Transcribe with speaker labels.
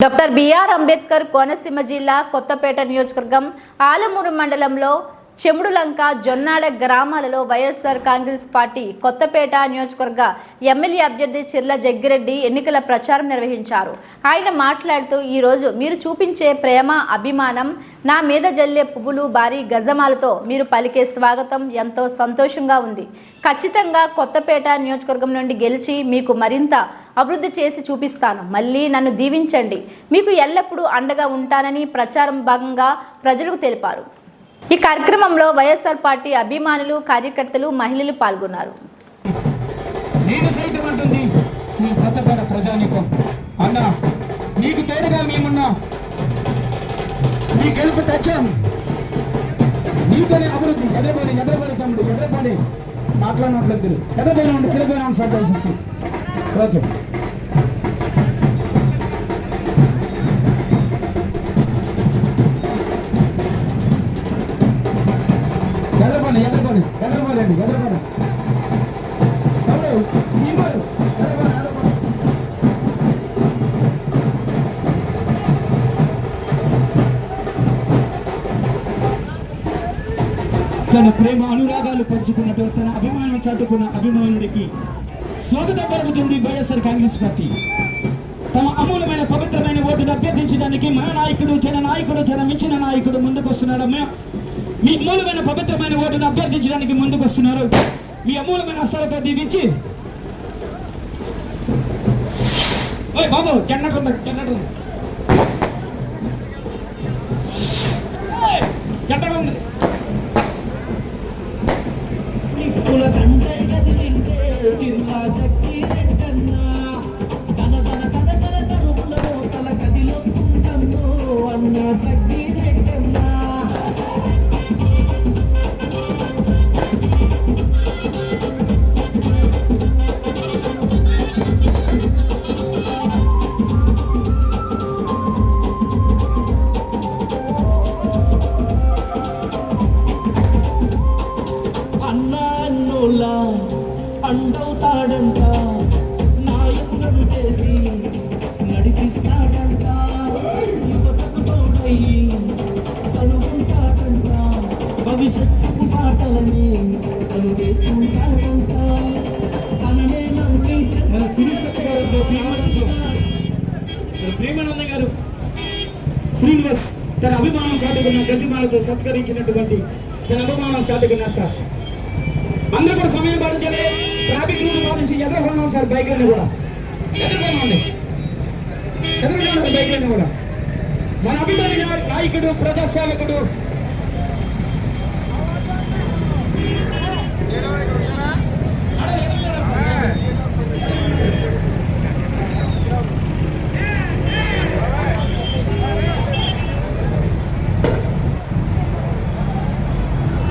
Speaker 1: Doctor BR Ambedkar Konaseema జిల్లా కొత్తపేట నియోజకవర్గం ఆలమూరు మండలంలో చెముడులంక జొన్నాడ గ్రామాలలో వైఎస్ఆర్ కాంగ్రెస్ పార్టీ కొత్తపేట నియోజకవర్గ ఎమ్మెల్యే అభ్యర్థి చిర్ల జగ్గిరెడ్డి ఎన్నికల ప్రచారం నిర్వహించారు. ఆయన మాట్లాడుతూ ఈరోజు మీరు చూపించే ప్రేమ అభిమానం నా మీద జల్లే పువ్వులు భారీ గజమాలతో మీరు పలికే స్వాగతం ఎంతో సంతోషంగా ఉంది. ఖచ్చితంగా కొత్తపేట నియోజకవర్గం నుండి గెలిచి మీకు మరింత అభివృద్ధి చేసి చూపిస్తాను. మళ్ళీ నన్ను దీవించండి. మీకు ఎల్లప్పుడూ అండగా ఉంటానని ప్రచారం భాగంగా ప్రజలకు తెలిపారు. ఈ కార్యక్రమంలో వైఎస్ఆర్ పార్టీ అభిమానులు కార్యకర్తలు మహిళలు పాల్గొన్నారు.
Speaker 2: నేను సైతం అంటుంది ఈ కొత్తపేట ప్రజానీకం. అన్న నీకు తోడుగా మేమున్నా నీ గెలుపు తెచ్చాం. నీతోనే అభివృద్ధి ఎదరపోని ఎదరపోని తమ్ముడు ఎదరపోని మాట్లాడినట్లేదు. ఎదరపోయినా ఉండి ఎదరపోయినా సార్ దయచేసి ఓకే. ఎదరపోని ఎదరపోని తన ప్రేమ అనురాగాలు పంచుకున్నటువంటి తన అభిమానం చాటుకున్న అభిమానుడికి స్వాగతం పలుకుతుంది వైఎస్ఆర్ కాంగ్రెస్ పార్టీ. తమ అమూలమైన పవిత్రమైన ఓటును అభ్యర్థించడానికి మన నాయకుడు జన నాయకుడు జన మించిన నాయకుడు ముందుకు వస్తున్నాడమ్మా మీ అమూలమైన పవిత్రమైన ఓటును అభ్యర్థించడానికి ముందుకు వస్తున్నారు. మీ అమూలమైన అస్త్రాలతో దీవించి. ఓయ్ బాబు జన్నట్టు ఉంది జన్నట్టు ఉంది. ఓయ్, జన్నట్టు ఉంది.
Speaker 3: నిప్పుల దండై కదిలింటే జిల్లా చక్కి అండవుతాడంట నాయకులను చేసి నడిపిస్తాడంట. యువతకు తోడయి కనుగొంటాడంట. భవిష్యత్తుకు పాటలని తను వేస్తుంటాడంట తననే నమ్మి
Speaker 2: మన ప్రేమానందం మన ప్రేమానంద గారు. శ్రీనివాస్ తన అభిమానం సాటుకున్న గజమాలతో సత్కరించినటువంటి తన అభిమానం సాటుకున్నారు సార్. అందరూ కూడా సమయం పాటించాలి ట్రాఫిక్ రూల్ పాటించి ఎదురుకొని ఉంది సార్ బైక్లన్నీ కూడా. ఎదురుకొని ఉంది ఎదురుకొని ఉన్నారు బైక్లన్నీ కూడా. మన అభిమాని నాయకుడు ప్రజాసేవకుడు.